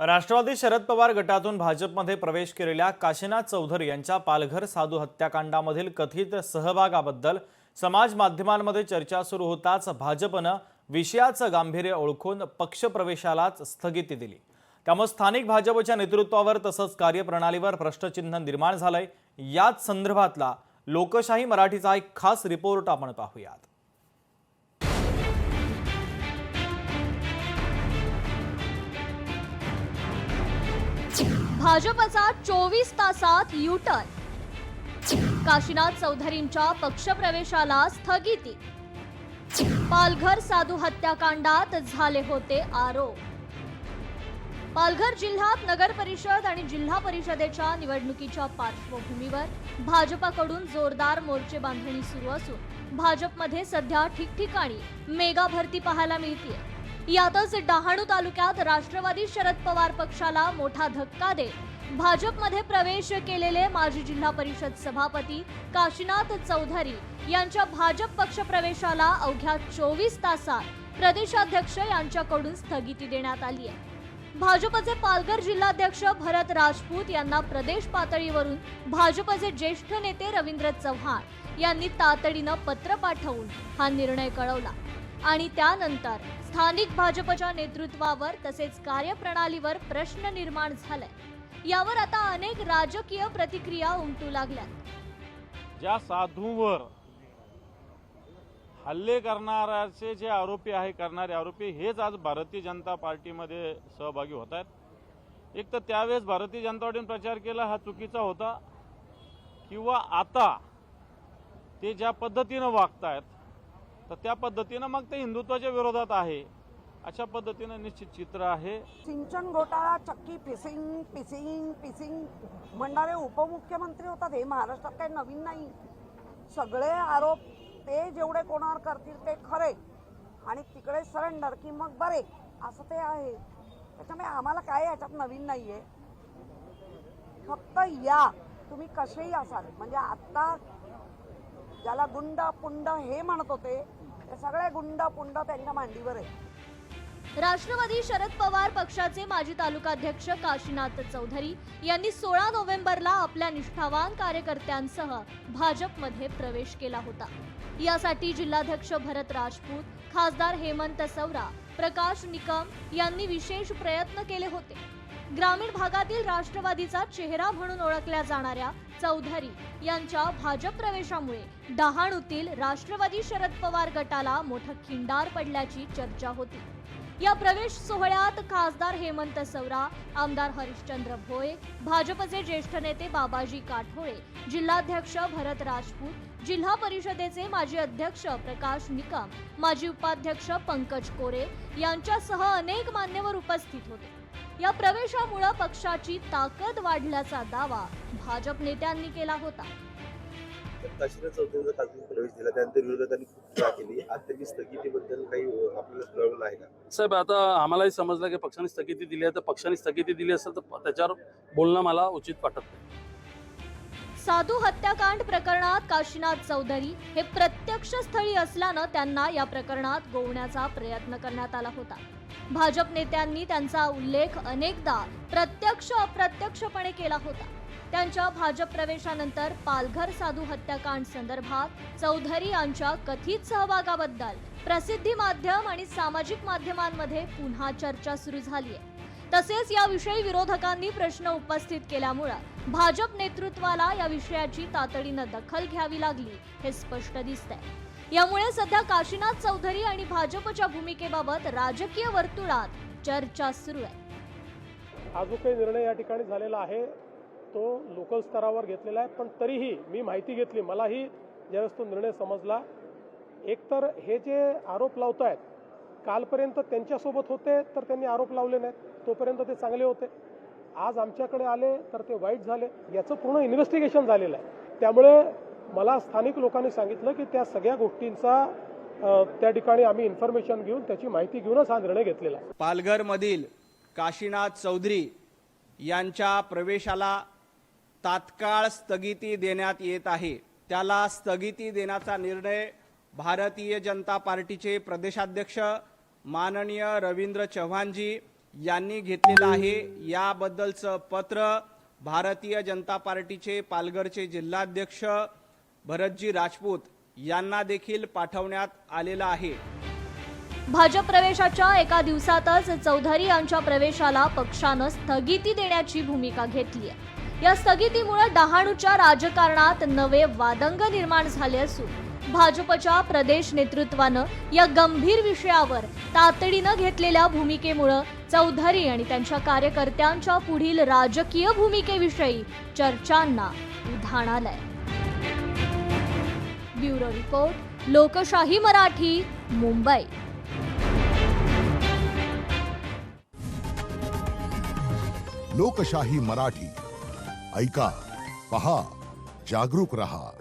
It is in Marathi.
राष्ट्रवादी शरद पवार गटातून भाजपमध्ये प्रवेश केलेल्या काशीनाथ चौधरी यांच्या पालघर साधू हत्याकांडामधील कथित सहभागाबद्दल समाज माध्यमांमध्ये चर्चा सुरू होताच भाजपनं विषयाचं गांभीर्य ओळखून पक्षप्रवेशालाच स्थगिती दिली. त्यामुळे स्थानिक भाजपच्या नेतृत्वावर तसंच कार्यप्रणालीवर प्रश्नचिन्ह निर्माण झालंय. याच संदर्भातला लोकशाही मराठीचा एक खास रिपोर्ट आपण पाहूयात. भाजपचा चोवीस तासात युटर्न काशीनाथ चौधरींच्या पक्षप्रवेशाला स्थगिती. पालघर साधू हत्याकांडात झाले होते आरोप. पालघर जिल्ह्यात नगर परिषद आणि जिल्हा परिषदेच्या निवडणुकीच्या पार्श्वभूमीवर भाजपाकडून जोरदार मोर्चे बांधणी सुरू असून भाजपमध्ये सध्या ठिकठिकाणी मेगा भरती पाहायला मिळतीये. यातच डहाणू तालुक्यात राष्ट्रवादी शरद पवार पक्षाला मोठा धक्का देत भाजपमध्ये प्रवेश केलेले माजी जिल्हा परिषद सभापती काशीनाथ चौधरी यांच्या भाजप पक्ष प्रवेशाला अवघ्या चोवीस तासात प्रदेशाध्यक्ष यांच्याकडून स्थगिती देण्यात आली आहे. भाजपचे पालघर जिल्हाध्यक्ष भरत राजपूत यांना प्रदेश पातळीवरून भाजपचे ज्येष्ठ नेते रवींद्र चव्हाण यांनी तातडीनं पत्र पाठवून हा निर्णय कळवला. आणि त्यानंतर स्थानिक भाजपच्या नेतृत्वावर तसेच कार्यप्रणालीवर प्रश्न निर्माण झालाय. यावर आता अनेक राजकीय प्रतिक्रिया उमटू लागल्या ज्या साधूंवर हल्ले करणाऱ्याचे जे आरोपी आहे करणारे आरोपी हेच आज भारतीय जनता पार्टीमध्ये सहभागी होत आहेत एक तर त्यावेळेस भारतीय जनता पार्टीने प्रचार केला हा चुकीचा होता. किंवा आता ते ज्या पद्धतीनं वागतायत तर त्या पद्धतीनं मग ते हिंदुत्वाच्या विरोधात आहे. अशा पद्धतीनं निश्चित चित्र आहे. सिंचन घोटाळा चक्की फिसिंग पिसिंग पिसिंग म्हणणारे उपमुख्यमंत्री होतात हे महाराष्ट्रात काही नवीन नाही. सगळे आरोप ते जेवढे कोणावर करतील ते खरे. आणि तिकडे सरेंडर की मग बरे. असं ते आहे. त्याच्यामुळे आम्हाला काय याच्यात नवीन नाहीये. फक्त या. तुम्ही कसेही असाल. म्हणजे आत्ता ज्याला गुंडा पुंड हे म्हणत होते ते सगळे गुंड पुंड त्यांच्या मांडीवर आहे. राष्ट्रवादी शरद पवार पक्षाचे माजी तालुकाध्यक्ष काशीनाथ चौधरी यांनी सोळा नोव्हेंबरला आपल्या निष्ठावान कार्यकर्त्यांसह भाजपमध्ये प्रवेश केला होता. यासाठी जिल्हाध्यक्ष भरत राजपूत खासदार हेमंत सौरा प्रकाश निकम यांनी विशेष प्रयत्न केले होते. ग्रामीण भागातील राष्ट्रवादीचा चेहरा म्हणून ओळखल्या जाणाऱ्या चौधरी यांच्या भाजप प्रवेशामुळे डहाणूतील राष्ट्रवादी शरद पवार गटाला मोठं खिंडार पडल्याची चर्चा होती. या प्रवेश सोहळ्यात खासदार हेमंत सौरा आमदार हरिश्चंद्र भोये भाजपचे ज्येष्ठ नेते बाबाजी काठोळे जिल्हाध्यक्ष भरत राजपूत जिल्हा परिषदेचे माजी अध्यक्ष प्रकाश निकम माजी उपाध्यक्ष पंकज कोरे यांच्यासह अनेक मान्यवर उपस्थित होते. या प्रवेशामुळे पक्षाची ताकद वाढल्याचा दावा भाजप नेत्यांनी केला होता. तर काशीनाथ चौधरीचा खासगी प्रवेश दिला त्यानंतर विरोधकांनी खूप टीका केली. आज त्यांनी स्थगितीबद्दल काही आपल्याला कळवलं आहे का? साहेब आता आम्हालाही समजलं की पक्षाने स्थगिती दिली आहे. तर पक्षाने स्थगिती दिली असेल तर त्याच्यावर बोलणं मला उचित वाटत नाही. साधू हत्याकांड प्रकरणात काशीनाथ चौधरी हे प्रत्यक्ष स्थळी असल्यानं त्यांना या प्रकरणात गोवण्याचा प्रयत्न करण्यात आला होता. भाजप नेत्यांनी त्यांचा उल्लेख अनेकदा प्रत्यक्ष अप्रत्यक्षपणे केला होता. त्यांच्या भाजप प्रवेशानंतर पालघर साधू हत्याकांड संदर्भात चौधरी यांच्या कथित सहभागाबद्दल प्रसिद्धी माध्यम आणि सामाजिक माध्यमांमध्ये पुन्हा चर्चा सुरू झाली आहे तसेच याविषयी विरोधकांनी प्रश्न उपस्थित केल्यामुळं भाजप नेतृत्वाला या विषयाची तातडीनं दखल घ्यावी लागली हे स्पष्ट दिसतंय. यामुळे सध्या काशीनाथ चौधरी आणि भाजपच्या भूमिकेबाबत राजकीय वर्तुळात चर्चा सुरू आहे. हा जो काही निर्णय या ठिकाणी झालेला आहे तो लोकल स्तरावर घेतलेला आहे पण तरीही मी माहिती घेतली मलाही ज्यावेळेस तो निर्णय समजला एकतर हे जे आरोप लावत आहेत कालपर्यंत त्यांच्यासोबत होते तर त्यांनी आरोप लावले नाहीत. तोपर्यंत ते चांगले होते. आज आमच्याकडे आले तर ते वाईट झाले. याचं पूर्ण इन्व्हेस्टिगेशन झालेलं आहे. त्यामुळे मला स्थानिक लोकांनी सांगितलं की त्या सगळ्या गोष्टींचा त्या ठिकाणी आम्ही इन्फॉर्मेशन घेऊन त्याची माहिती घेऊनच हा निर्णय घेतलेला आहे. पालघरमधील काशीनाथ चौधरी यांच्या प्रवेशाला तात्काळ स्थगिती देण्यात येत आहे. त्याला स्थगिती देण्याचा निर्णय भारतीय जनता पार्टीचे प्रदेशाध्यक्ष माननीय रवींद्र चव्हाणजी यांनी घेतलेलं आहे. याबद्दलचं पत्र भारतीय जनता पार्टीचे पालघरचे जिल्हाध्यक्ष भरतजी राजपूत यांना देखील पाठवण्यात आलेलं आहे. भाजप प्रवेशाच्या एका दिवसातच चौधरी यांच्या प्रवेशाला पक्षानं स्थगिती देण्याची भूमिका घेतली आहे. या स्थगितीमुळे डहाणूच्या राजकारणात नवे वादंग निर्माण झाले असून भाजपच्या प्रदेश नेतृत्वानं या गंभीर विषयावर तातडीनं घेतलेल्या भूमिकेमुळं चौधरी आणि त्यांच्या कार्यकर्त्यांच्या पुढील राजकीय भूमिकेविषयी चर्चांना उधाण आलंय. ब्युरो रिपोर्ट लोकशाही मराठी मुंबई. लोकशाही मराठी. ऐका पहा जागरूक रहा.